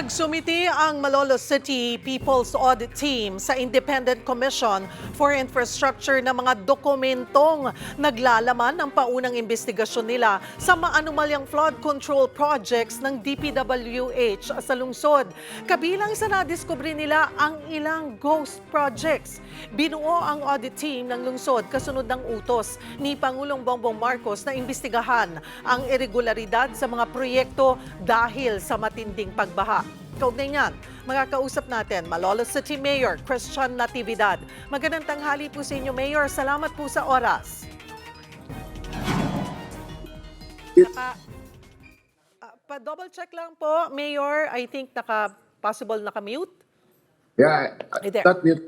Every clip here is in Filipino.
Nagsumiti ang Malolos City People's Audit Team sa Independent Commission for Infrastructure ng mga dokumentong naglalaman ng paunang investigasyon nila sa maanumalyang flood control projects ng DPWH sa lungsod. Kabilang sa nadiskubre nila ang ilang ghost projects. Binuo ang audit team ng lungsod kasunod ng utos ni Pangulong Bongbong Marcos na imbestigahan ang irregularidad sa mga proyekto dahil sa matinding pagbaha. Kaugnay niyan, makakausap natin Malolos City Mayor Christian Natividad. Magandang tanghali po sa inyo, Mayor. Salamat po sa oras. Naka, ah, pa-double check lang po, Mayor. I think naka, possible naka-mute. Yeah, Hey there. that mute.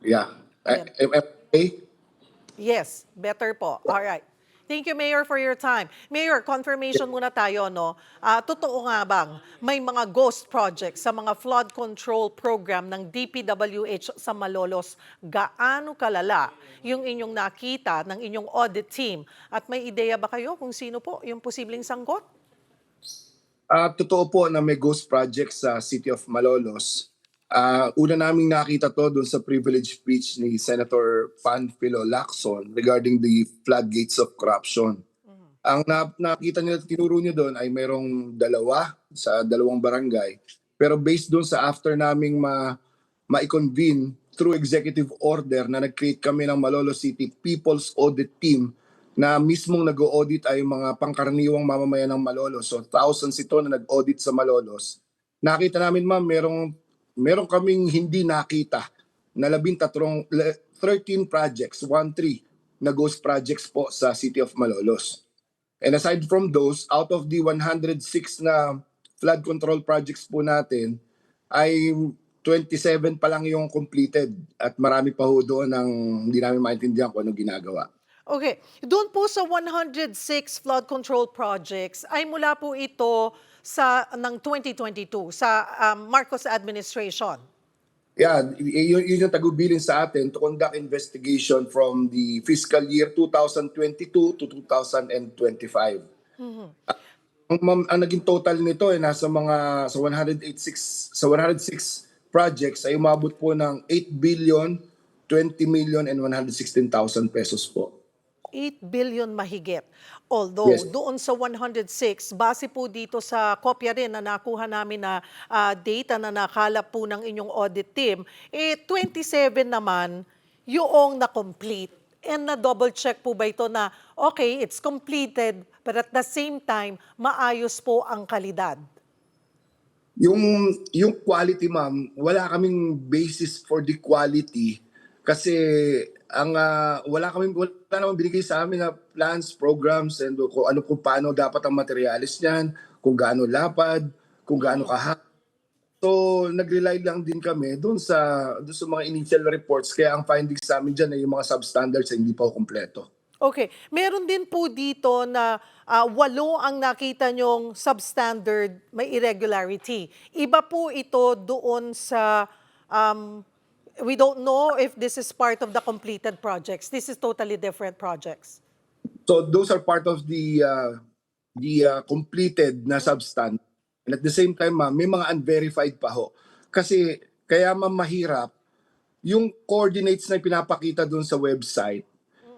Yeah. I- am- am- Okay. Yes, better po. All right. Thank you, Mayor, for your time. Mayor, confirmation muna tayo, no? Ah, totoo nga bang may mga ghost projects sa mga flood control program ng DPWH sa Malolos? Gaano kalala yung inyong nakita ng inyong audit team? At may ideya ba kayo kung sino po yung posibleng sangkot? Ah, totoo po na may ghost project sa City of Malolos. Ah, una naming nakita to doon sa privilege speech ni Senator Panfilo Lacson regarding the floodgates of corruption. Ang na- nakita niyo, tinuro niyo doon ay mayroong dalawa sa dalawang barangay. Pero based doon sa after naming ma ma-convene through executive order na nag-create kami ng Malolo City People's Audit Team na mismong nag-audit ay mga pangkaraniwang mamamayan ng Malolos. So thousands ito na nag-audit sa Malolos. Nakita namin ma'am, merong, merong kaming hindi nakita na labing tatlong, le- 13 projects, 1-3 na ghost projects po sa City of Malolos. And aside from those, out of the 106 na flood control projects po natin, ay 27 pa lang yung completed at marami pa ho doon ang hindi namin maintindihan kung anong ginagawa. Okay. Doon po sa 106 flood control projects, ay mula po ito sa ng 2022 sa um, Marcos administration. Yeah, yun, yun yung tagubilin sa atin to conduct investigation from the fiscal year 2022 to 2025. Ang, mam- ang naging total nito ay nasa mga sa 186 sa 106 projects ay umabot po ng 8 billion 20 million and 116,000 pesos po. 8 billion mahigit. Although Yes. doon sa 106, base po dito sa kopya rin na nakuha namin na ah, data na nakalap po ng inyong audit team, eh 27 naman yung na-complete. And na-double check po ba ito na, okay, it's completed, but at the same time, maayos po ang kalidad. Yung yung quality ma'am, wala kaming basis for the quality kasi ang ah, wala kaming wala namang binigay sa amin na plans, programs and kung ano kung paano dapat ang materialis niyan, kung gaano lapad, kung gaano kaha. So nag-rely lang din kami doon sa doon sa mga initial reports kaya ang findings sa amin diyan ay yung mga substandards ay hindi pa kumpleto. Okay. Meron din po dito na ah, walo ang nakita nyong substandard, may irregularity. Iba po ito doon sa, um, we don't know if this is part of the completed projects. This is totally different projects. So those are part of the uh, the uh, completed na substance. And at the same time, ma'am, may mga unverified pa ho. Kasi kaya ma'am mahirap, yung coordinates na pinapakita doon sa website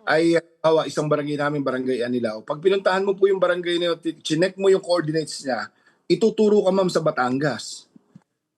ay hawa isang barangay namin, barangay Anilao. Pag pinuntahan mo po yung barangay na yun, chinek mo yung coordinates niya, ituturo ka ma'am sa Batangas.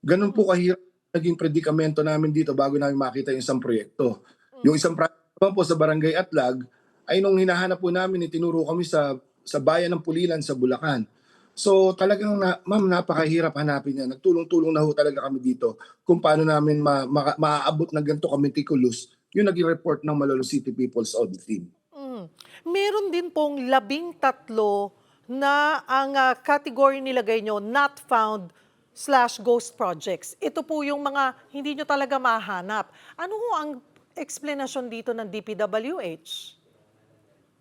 Ganun po kahirap naging predikamento namin dito bago namin makita yung isang proyekto. Yung isang proyekto po sa barangay Atlag, ay nung hinahanap po namin, itinuro kami sa sa bayan ng Pulilan sa Bulacan. So talagang na, ma'am napakahirap hanapin yan. Nagtulong-tulong na ho talaga kami dito kung paano namin ma, ma, maaabot na ganito kameticulous yung naging report ng Malolo City People's Audit Team. Mm. Meron din pong labing tatlo na ang ah, category nilagay nyo, not found slash ghost projects. Ito po yung mga hindi nyo talaga mahanap. Ano ho ang explanation dito ng DPWH?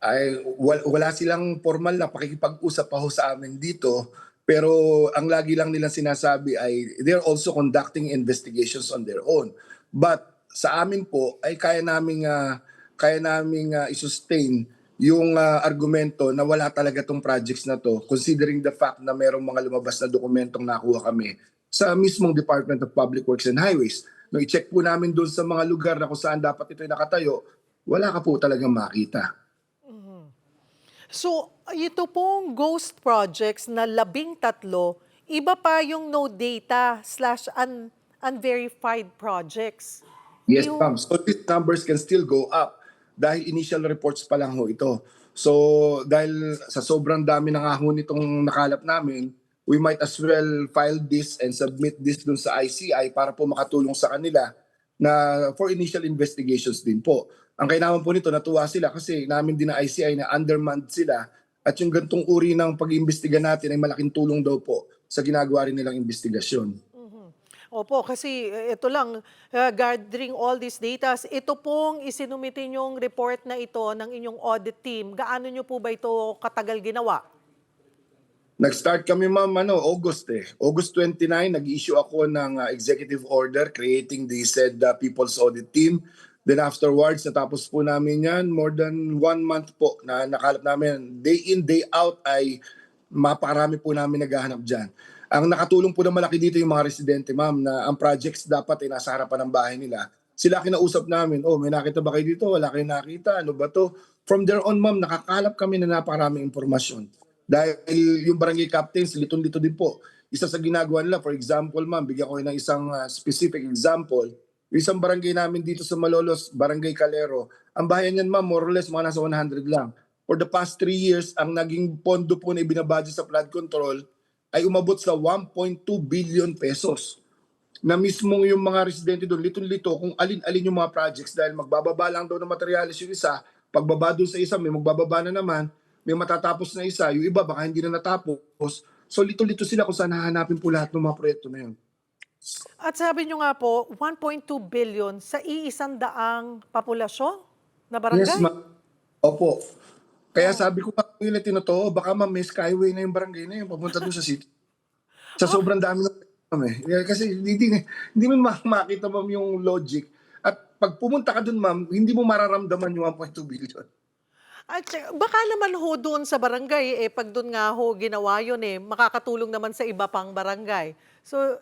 ay wal- wala silang formal na pakikipag-usap pa ho sa amin dito pero ang lagi lang nilang sinasabi ay they're also conducting investigations on their own but sa amin po ay kaya naming ah, kaya naming ah, i-sustain yung ah, argumento na wala talaga tong projects na to considering the fact na merong mga lumabas na dokumentong nakuha kami sa mismong Department of Public Works and Highways. Nung i-check po namin doon sa mga lugar na kung saan dapat ito nakatayo, wala ka po talagang makita. So, ito pong ghost projects na labing tatlo, iba pa yung no data slash un- unverified projects. Yes, Yung- ma'am. So these numbers can still go up dahil initial reports pa lang ho ito. So dahil sa sobrang dami na nga ho nitong nakalap namin, we might as well file this and submit this dun sa ICI para po makatulong sa kanila na for initial investigations din po. Ang kailangan po nito, natuwa sila kasi namin din na ICI na undermanned sila at yung gantong uri ng pag-iimbestiga natin ay malaking tulong daw po sa ginagawa rin nilang investigasyon. Opo, kasi eh, ito lang, uh, gathering all these data, ito pong isinumitin yung report na ito ng inyong audit team. Gaano nyo po ba ito katagal ginawa? Nag-start kami ma'am ano, August eh. August 29, nag-issue ako ng uh, executive order creating the said uh, People's Audit Team. Then afterwards, natapos po namin yan. More than one month po na nakalap namin. Day in, day out ay mapakarami po namin naghahanap dyan. Ang nakatulong po na malaki dito yung mga residente ma'am na ang projects dapat ay nasa harapan ng bahay nila. Sila kinausap namin, oh may nakita ba kayo dito? Wala kayo nakita? Ano ba to? From there on ma'am, nakakalap kami na napakaraming impormasyon. Dahil yung barangay captains, litong-lito din po. Isa sa ginagawa nila, for example, ma'am, bigyan ko ng isang uh, specific example. Yung isang barangay namin dito sa Malolos, Barangay Calero, ang bayan niyan, ma'am, more or less, mga nasa 100 lang. For the past three years, ang naging pondo po na ibinabudget sa flood control ay umabot sa 1.2 billion pesos na mismong yung mga residente doon, litong-lito kung alin-alin yung mga projects dahil magbababa lang daw ng materialis yung isa, pagbaba doon sa isa, may magbababa na naman, may matatapos na isa, yung iba baka hindi na natapos. So lito-lito sila kung saan hahanapin po lahat ng mga proyekto na yun. At sabi nyo nga po, 1.2 billion sa iisang daang populasyon na barangay? Yes, ma'am. Opo. Kaya sabi ko pa yun na tinotoo, baka may skyway na yung barangay na yun, papunta doon sa city. Sa sobrang dami ng ma'am eh. Kasi hindi, hindi, hindi mo ma- makita ma'am yung logic. At pag pumunta ka doon ma'am, hindi mo mararamdaman yung 1.2 billion. At baka naman ho doon sa barangay, eh, pag doon nga ho ginawa yun eh, makakatulong naman sa iba pang barangay. So,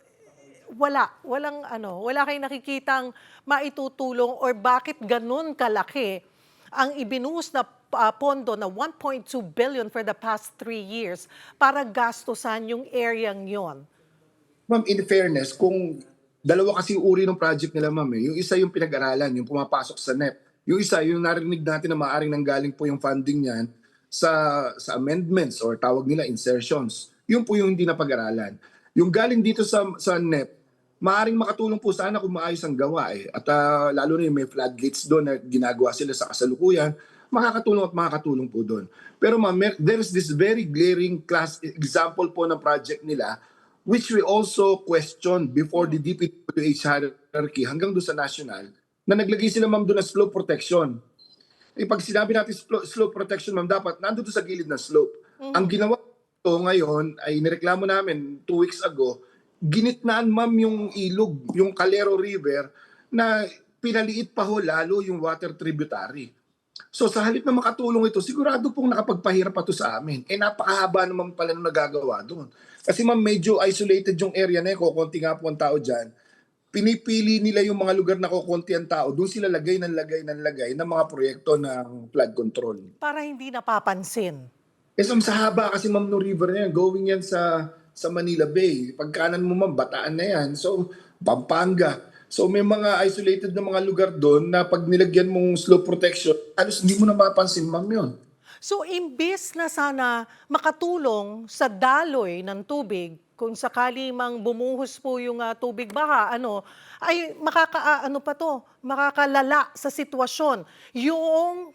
wala, walang ano, wala kayong nakikitang maitutulong or bakit ganun kalaki ang ibinuhos na ah, pondo na 1.2 billion for the past three years para gastusan yung area yon. Ma'am, in fairness, kung dalawa kasi uri ng project nila, ma'am, eh. yung isa yung pinag-aralan, yung pumapasok sa NEP. Yung isa, yung narinig natin na maaaring nanggaling po yung funding niyan sa, sa amendments or tawag nila insertions. Yun po yung hindi na pag-aralan. Yung galing dito sa, sa NEP, maaaring makatulong po sana kung maayos ang gawa eh. At ah, lalo na yung may floodgates doon na ginagawa sila sa kasalukuyan, makakatulong at makakatulong po doon. Pero ma'am, there's this very glaring class example po ng project nila which we also question before the DPWH hierarchy hanggang doon sa national na naglagay sila ma'am doon na slope protection. Eh pag sinabi natin slope, protection ma'am, dapat nandun sa gilid ng slope. Ang ginawa to ngayon ay nireklamo namin two weeks ago, ginitnaan ma'am yung ilog, yung Calero River na pinaliit pa ho lalo yung water tributary. So sa halip na makatulong ito, sigurado pong nakapagpahirap pa to sa amin. Eh napakahaba naman pala nung nagagawa doon. Kasi ma'am, medyo isolated yung area na yun, kukunti nga po ang tao dyan. Pinipili nila yung mga lugar na kukunti ang tao, doon sila lagay ng lagay ng lagay ng mga proyekto ng flood control. Para hindi napapansin. Eh ma'am, sa haba kasi ma'am no river na yan, going yan sa sa Manila Bay. Pagkanan mo ma'am, bataan na yan. So, Pampanga. So may mga isolated na mga lugar doon na pag nilagyan mong slope protection, alos hindi mo na mapansin ma'am yun. So, imbis na sana makatulong sa daloy ng tubig, kung sakali mang bumuhos po yung ah, tubig baha, ano, ay makaka, ah, ano pa to, makakalala sa sitwasyon. Yung,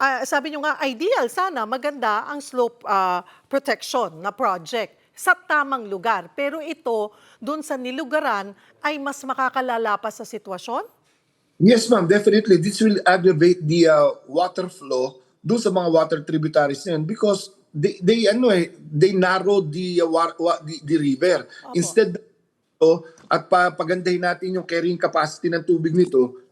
ah, sabi nyo nga, ideal sana, maganda ang slope ah, protection na project sa tamang lugar. Pero ito, dun sa nilugaran, ay mas makakalala pa sa sitwasyon? Yes, ma'am, definitely. This will aggravate the uh, water flow doon sa mga water tributaries na yun because they, they, ano eh, they narrow the, uh, wa- wa- the, the river. Opo. Instead, oh, at pa, pagandahin natin yung carrying capacity ng tubig nito,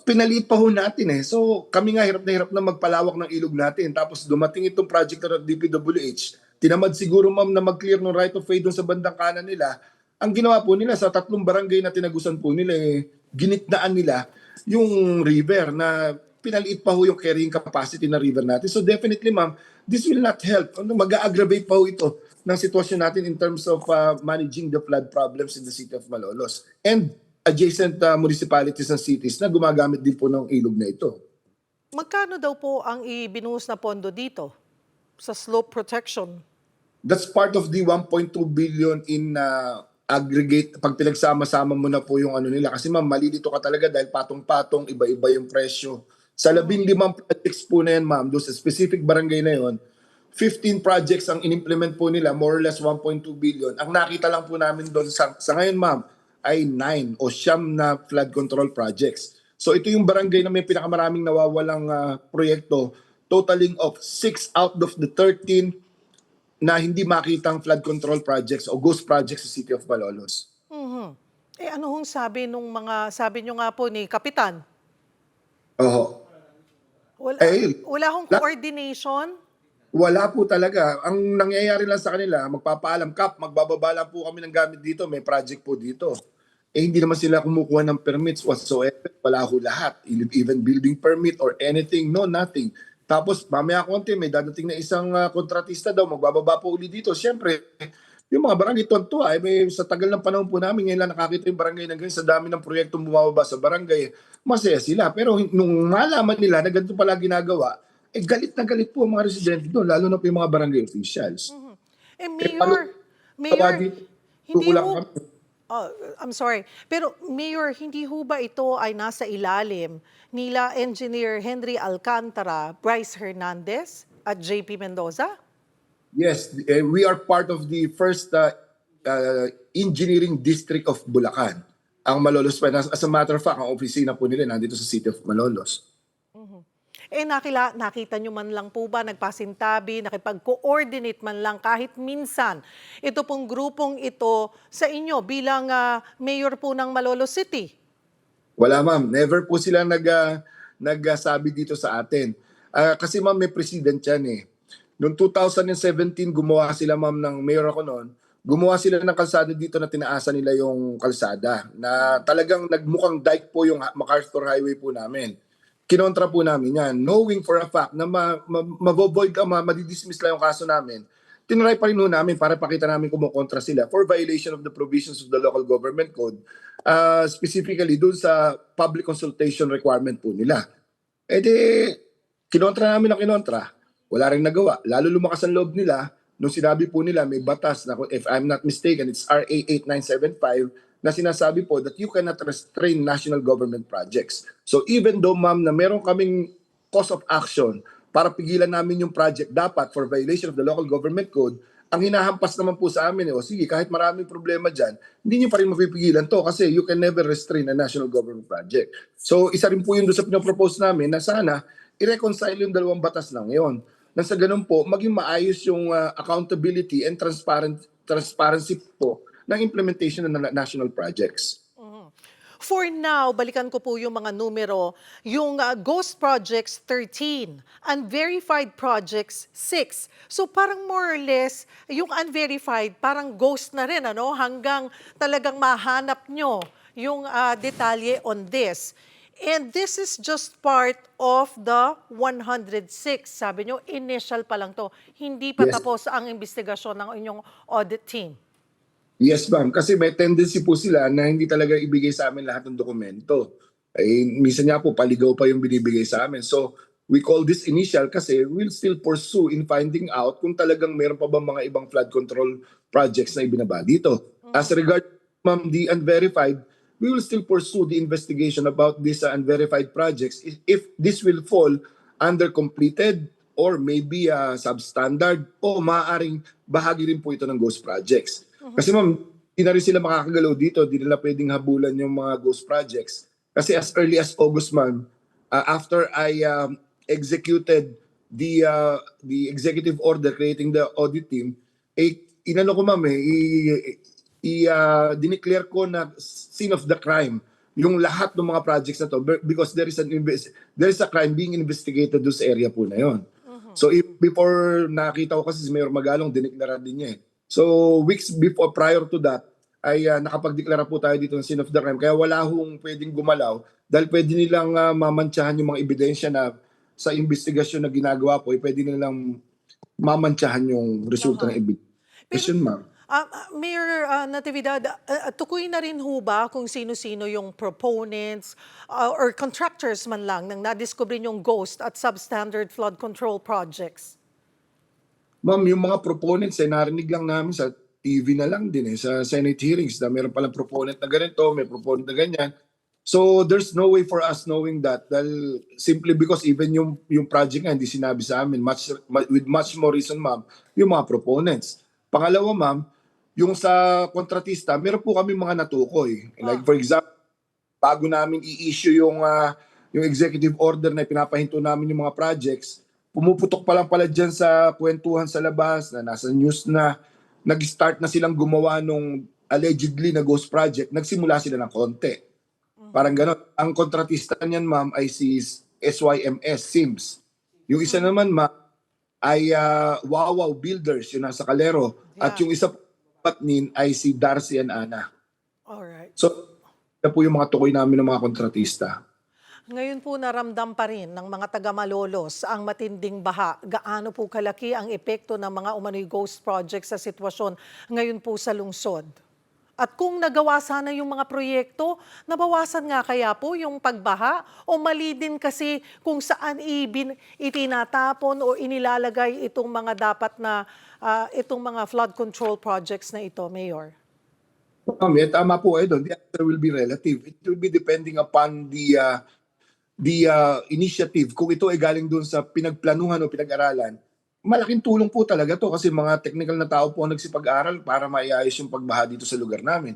pinaliit pa ho natin eh. So kami nga hirap na hirap na magpalawak ng ilog natin. Tapos dumating itong project na ng DPWH, tinamad siguro ma'am na mag-clear ng right of way doon sa bandang kanan nila. Ang ginawa po nila sa tatlong barangay na tinagusan po nila eh, ginitnaan nila yung river na pinaliit pa ho yung carrying capacity ng river natin. So definitely ma'am, this will not help. Ano, Mag-aggravate pa ho ito ng sitwasyon natin in terms of uh, managing the flood problems in the city of Malolos. And adjacent uh, municipalities and cities na gumagamit din po ng ilog na ito. Magkano daw po ang ibinuhos na pondo dito sa slope protection? That's part of the 1.2 billion in uh, aggregate pag pinagsama-sama mo na po yung ano nila kasi ma'am malilito ka talaga dahil patong-patong iba-iba yung presyo. Sa labing limang projects po na yan ma'am, doon sa specific barangay na yon, 15 projects ang inimplement po nila, more or less 1.2 billion. Ang nakita lang po namin doon sa, sa ngayon ma'am ay 9 o siyam na flood control projects. So ito yung barangay na may pinakamaraming nawawalang ah, proyekto, totaling of 6 out of the 13 na hindi makitang flood control projects o ghost projects sa City of Malolos. Mhm. Eh ano hong sabi nung mga, sabi nyo nga po ni Kapitan? Oho. Wala, Eh, wala hong coordination? Wala po talaga. Ang nangyayari lang sa kanila, magpapaalam, Kap, magbababa lang po kami ng gamit dito, may project po dito. Eh hindi naman sila kumukuha ng permits whatsoever. Wala ho lahat. Even building permit or anything, no, nothing. Tapos mamaya konti, may dadating na isang ah, kontratista daw, magbababa po uli dito. Siyempre, yung mga barangay tuwan-tuwa, eh, may, sa tagal ng panahon po namin, ngayon lang nakakita yung barangay na ganyan, sa dami ng proyektong bumababa sa barangay, masaya sila. Pero nung malaman nila na ganito pala ginagawa, eh galit na galit po ang mga residente doon, lalo na po yung mga barangay officials. Eh paano- Mayor, Mayor, Tawagin, hindi kukulang ho, kami. Oh, I'm sorry. Pero Mayor, hindi ho ba ito ay nasa ilalim nila Engineer Henry Alcantara, Bryce Hernandez at JP Mendoza? Yes, eh, we are part of the first uh, uh, engineering district of Bulacan. Ang Malolos Finance, as a matter of fact, ang opisina po nila nandito sa City of Malolos. Eh nakila, nakita nyo man lang po ba, nagpasintabi, nakipag-coordinate man lang kahit minsan ito pong grupong ito sa inyo bilang ah, mayor po ng Malolos City? Wala ma'am, never po sila nag, uh, nagsabi dito sa atin. Ah, kasi ma'am, may president yan eh. Noong 2017, gumawa sila ma'am ng mayor ako noon, gumawa sila ng kalsada dito na tinaasa nila yung kalsada na talagang nagmukhang dike po yung MacArthur Highway po namin. Kinontra po namin yan, knowing for a fact na ma, ma, mavovoid, ma, madidismiss lang yung kaso namin. Tinry pa rin ho namin para pakita namin kumukontra sila for violation of the provisions of the local government code, uh, specifically doon sa public consultation requirement po nila. E di, kinontra namin ang kinontra. Wala rin nagawa. Lalo lumakas ang loob nila nung sinabi po nila may batas na if I'm not mistaken, it's RA 8975 na sinasabi po that you cannot restrain national government projects. So even though ma'am na meron kaming cause of action para pigilan namin yung project dapat for violation of the local government code, ang hinahampas naman po sa amin, eh, o sige, kahit maraming problema dyan, hindi nyo pa rin mapipigilan to kasi you can never restrain a national government project. So isa rin po yun doon sa pinapropose namin na sana i-reconcile yung dalawang batas lang ngayon. Nang sa ganun po, maging maayos yung uh, accountability and transparent, transparency po ng implementation ng na- national projects. For now, balikan ko po yung mga numero. Yung uh, Ghost Projects 13, Unverified Projects 6. So parang more or less, yung unverified, parang ghost na rin, ano? Hanggang talagang mahanap nyo yung uh, detalye on this. And this is just part of the 106. Sabi nyo, initial pa lang to. Hindi pa Yes. tapos ang investigasyon ng inyong audit team. Yes, ma'am. Kasi may tendency po sila na hindi talaga ibigay sa amin lahat ng dokumento. Eh, minsan nga po, paligaw pa yung binibigay sa amin. So, we call this initial kasi we'll still pursue in finding out kung talagang meron pa ba mga ibang flood control projects na ibinaba dito. As regard, ma'am, the unverified, we will still pursue the investigation about these uh, unverified projects if, if this will fall under completed or maybe uh, substandard o maaaring bahagi rin po ito ng ghost projects. Kasi ma'am, di na rin sila makakagalaw dito, di nila pwedeng habulan yung mga ghost projects. Kasi as early as August ma'am, uh, after I um, executed the uh, the executive order creating the audit team, eh, inano ko ma'am eh, i, i uh, dineclare ko na scene of the crime yung lahat ng mga projects na to be- because there is an there is a crime being investigated doon sa area po na yon. So if, before nakita ko kasi si Mayor Magalong dineklara din niya eh. So weeks before prior to that ay uh, nakapagdeklara po tayo dito ng scene of the crime kaya wala hong pwedeng gumalaw dahil pwede nilang uh, mamantsahan yung mga ebidensya na sa investigasyon na ginagawa po, eh, pwede nilang mamantsahan yung resulta ng investigation, ma'am. Ah, ah, Mayor ah, Natividad, uh, tukuy na rin ho ba kung sino-sino yung proponents ah, or contractors man lang nang nadiskubre yung ghost at substandard flood control projects? Ma'am, yung mga proponents eh, narinig lang namin sa TV na lang din eh, sa Senate hearings na meron palang proponent na ganito, may proponent na ganyan. So there's no way for us knowing that dahil simply because even yung yung project nga hindi sinabi sa amin much mu- with much more reason ma'am yung mga proponents. Pangalawa ma'am, yung sa kontratista, meron po kami mga natukoy. Like for example, bago namin i-issue yung ah, yung executive order na pinapahinto namin yung mga projects, pumuputok pa lang pala dyan sa kwentuhan sa labas na nasa news na nag-start na silang gumawa nung allegedly na ghost project, nagsimula sila ng konti. Parang gano'n. Ang kontratista niyan, ma'am, ay si SYMS, Sims. Yung isa naman, ma'am, ay ah, Wawaw Builders, yung nasa Calero. At Yeah. yung isa patnin ay si Darcy and Ana. Alright. So, yan po yung mga tukoy namin ng mga kontratista. Ngayon po naramdam pa rin ng mga taga-Malolos ang matinding baha. Gaano po kalaki ang epekto ng mga umano'y ghost projects sa sitwasyon ngayon po sa lungsod? At kung nagawa sana yung mga proyekto, nabawasan nga kaya po yung pagbaha? O mali din kasi kung saan ibin, itinatapon o inilalagay itong mga dapat na, ah, itong mga flood control projects na ito, Mayor? Ma'am, eh, tama po eh doon. The answer will be relative. It will be depending upon the uh, the uh, initiative. Kung ito ay galing doon sa pinagplanuhan o pinag-aralan, malaking tulong po talaga to kasi mga technical na tao po ang nagsipag-aral para maiayos yung pagbaha dito sa lugar namin.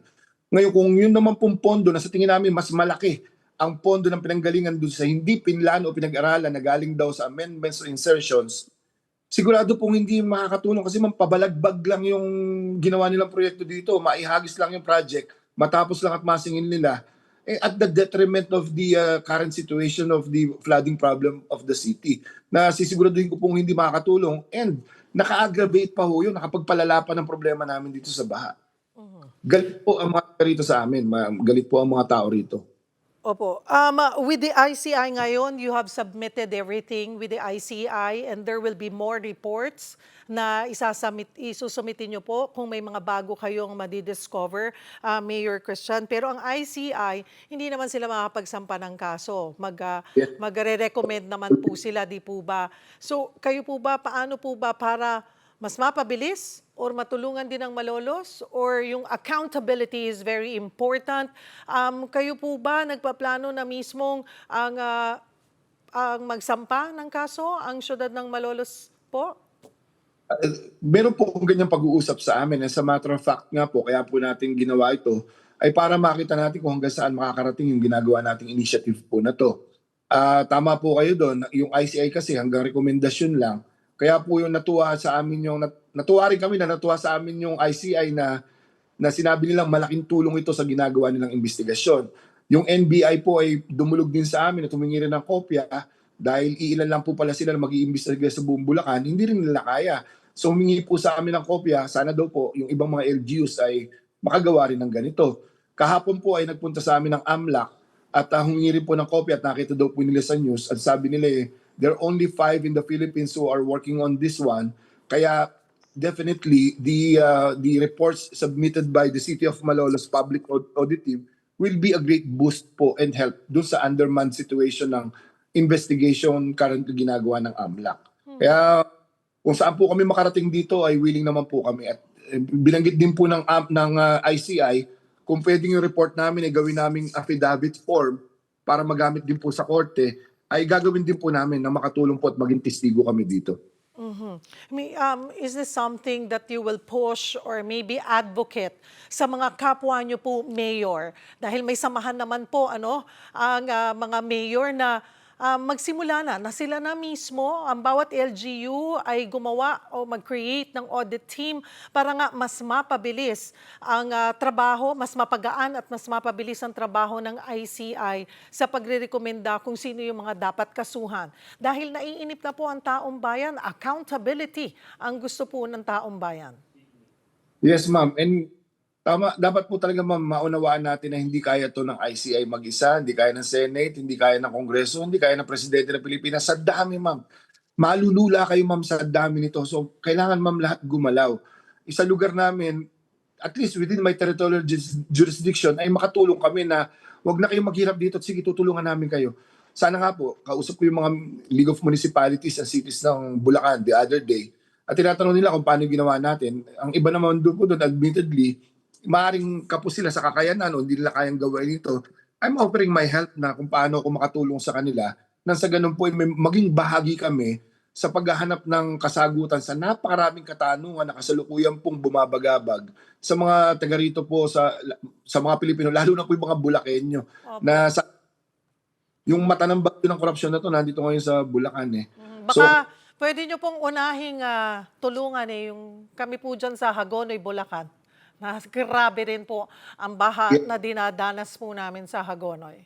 Ngayon, kung yun naman pong pondo na sa tingin namin mas malaki ang pondo ng pinanggalingan doon sa hindi pinlano o pinag-aralan na galing daw sa amendments o insertions, sigurado pong hindi makakatulong kasi mampabalagbag lang yung ginawa nilang proyekto dito. Maihagis lang yung project, matapos lang at masingin nila. Eh, at the detriment of the uh, current situation of the flooding problem of the city. Na sisiguraduhin ko pong hindi makakatulong and naka-aggravate pa ho yun, nakapagpalala pa ng problema namin dito sa baha. Galit po ang mga rito sa amin, ma'am. galit po ang mga tao rito. Opo. Um, uh, with the ICI ngayon, you have submitted everything with the ICI and there will be more reports na isasubmit, isusumitin nyo po kung may mga bago kayong madidiscover, uh, Mayor Christian. Pero ang ICI, hindi naman sila makapagsampa ng kaso. Mag, uh, Yes. magre-recommend naman po sila, di po ba? So, kayo po ba, paano po ba para mas mapabilis or matulungan din ng malolos or yung accountability is very important. Um, kayo po ba nagpaplano na mismong ang, ah, ang magsampa ng kaso ang syudad ng malolos po? Uh, meron po ganyang pag-uusap sa amin. As a matter of fact nga po, kaya po natin ginawa ito, ay para makita natin kung hanggang saan makakarating yung ginagawa nating initiative po na to. Ah, tama po kayo doon. Yung ICI kasi hanggang rekomendasyon lang. Kaya po yung natuwa sa amin yung, nat- natuwa rin kami na natuwa sa amin yung ICI na, na sinabi nilang malaking tulong ito sa ginagawa nilang investigasyon. Yung NBI po ay dumulog din sa amin at humingi rin ng kopya dahil iilan lang po pala sila na mag-iimbestiga sa buong Bulacan, hindi rin nila kaya. So humingi po sa amin ng kopya, sana daw po yung ibang mga LGUs ay makagawa rin ng ganito. Kahapon po ay nagpunta sa amin ng AMLAC at uh, humingi rin po ng kopya at nakita daw po nila sa news at sabi nila eh, there are only five in the Philippines who are working on this one. Kaya definitely the uh, the reports submitted by the City of Malolos Public Aud- Audit Team will be a great boost po and help dun sa undermanned situation ng investigation currently ginagawa ng AMLAC. Kaya kung saan po kami makarating dito ay willing naman po kami at eh, binanggit din po ng am- ng uh, ICI kung pwedeng yung report namin ay gawin naming affidavit form para magamit din po sa korte ay gagawin din po namin na makatulong po at maging testigo kami dito. Mhm. May, um, is this something that you will push or maybe advocate sa mga kapwa nyo po mayor? Dahil may samahan naman po ano, ang ah, mga mayor na ah, magsimula na, na sila na mismo, ang bawat LGU ay gumawa o mag-create ng audit team para nga mas mapabilis ang ah, trabaho, mas mapagaan at mas mapabilis ang trabaho ng ICI sa pagrerekomenda kung sino yung mga dapat kasuhan. Dahil naiinip na po ang taong bayan, accountability ang gusto po ng taong bayan. Yes, ma'am. And tama, dapat po talaga ma'am, maunawaan natin na hindi kaya to ng ICI mag-isa, hindi kaya ng Senate, hindi kaya ng Kongreso, hindi kaya ng Presidente ng Pilipinas. Sa dami, ma'am. Malulula kayo, ma'am, sa dami nito. So, kailangan, ma'am, lahat gumalaw. Isa lugar namin, at least within my territorial juris- jurisdiction, ay makatulong kami na wag na kayong maghirap dito at sige, tutulungan namin kayo. Sana nga po, kausap ko yung mga League of Municipalities and Cities ng Bulacan the other day, at tinatanong nila kung paano ginawa natin. Ang iba naman doon po doon, admittedly, maaaring kapos sila sa kakayanan o hindi nila kayang gawin ito. I'm offering my help na kung paano ako makatulong sa kanila nang sa ganun po may- maging bahagi kami sa paghahanap ng kasagutan sa napakaraming katanungan na kasalukuyan pong bumabagabag sa mga taga rito po sa sa mga Pilipino lalo na po yung mga Bulakenyo Opo. na sa yung mata ng bagyo ng korupsyon na to nandito ngayon sa Bulacan eh. Mm, Baka pwede nyo pong unahing ah, tulungan eh, yung kami po dyan sa Hagonoy, Bulacan. Na grabe rin po ang baha Yeah. na dinadanas po namin sa Hagonoy.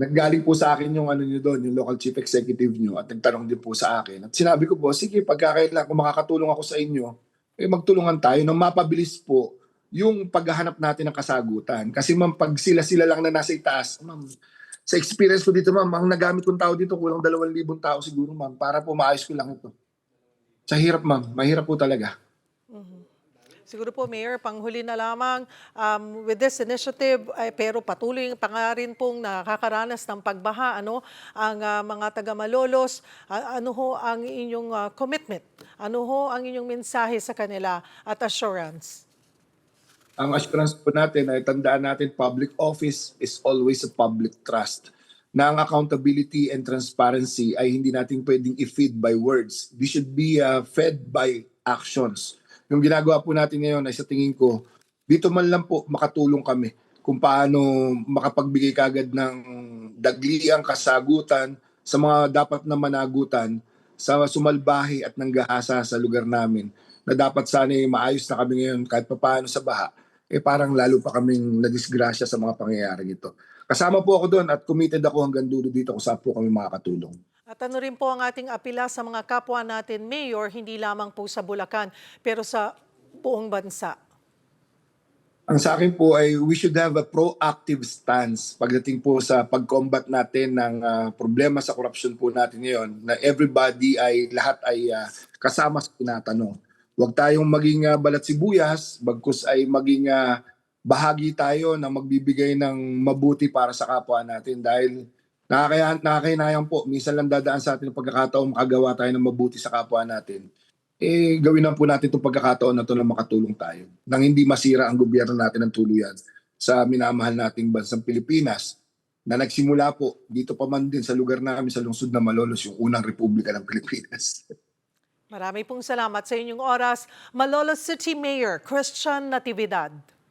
Naggaling po sa akin yung ano niyo doon, yung local chief executive niyo at nagtanong din po sa akin. At sinabi ko po, sige, pagkakailan kung makakatulong ako sa inyo, eh magtulungan tayo nang mapabilis po yung paghahanap natin ng kasagutan. Kasi ma'am, pag sila-sila lang na nasa itaas, ma'am, sa experience ko dito ma'am, ang nagamit kong tao dito, kulang 2,000 tao siguro ma'am, para po maayos ko lang ito. Sa hirap ma'am, mahirap po talaga. Siguro po, Mayor, panghuli na lamang, um, with this initiative, ay, pero patuloy pa nga rin pong nakakaranas ng pagbaha, ano, ang ah, mga taga-malolos, A- ano ho ang inyong ah, commitment? Ano ho ang inyong mensahe sa kanila at assurance? ang assurance po natin ay tandaan natin public office is always a public trust na ang accountability and transparency ay hindi natin pwedeng i-feed by words. We should be uh, fed by actions. Yung ginagawa po natin ngayon ay sa tingin ko, dito man lang po makatulong kami kung paano makapagbigay kagad ng dagliang kasagutan sa mga dapat na managutan sa sumalbahi at nanggahasa sa lugar namin na dapat sana ay maayos na kami ngayon kahit papaano sa baha, eh parang lalo pa kaming nadisgrasya sa mga pangyayari ito. Kasama po ako doon at committed ako hanggang dulo dito kung saan po kami makakatulong. At ano rin po ang ating apila sa mga kapwa natin, Mayor, hindi lamang po sa Bulacan, pero sa buong bansa. Ang sa akin po ay we should have a proactive stance pagdating po sa pag-combat natin ng ah, problema sa corruption po natin ngayon na everybody ay lahat ay ah, kasama sa tinatanong. Huwag tayong maging ah, balat sibuyas, bagkus ay maging ah, bahagi tayo na magbibigay ng mabuti para sa kapwa natin dahil nakakaya, nakakahinayang po, minsan lang dadaan sa atin ang pagkakataon makagawa tayo ng mabuti sa kapwa natin eh gawin lang po natin itong pagkakataon na ito na makatulong tayo nang hindi masira ang gobyerno natin ng tuluyan sa minamahal nating bansang Pilipinas na nagsimula po dito pa man din sa lugar namin sa lungsod na Malolos yung unang republika ng Pilipinas. Marami pong salamat sa inyong oras. Malolos City Mayor Christian Natividad.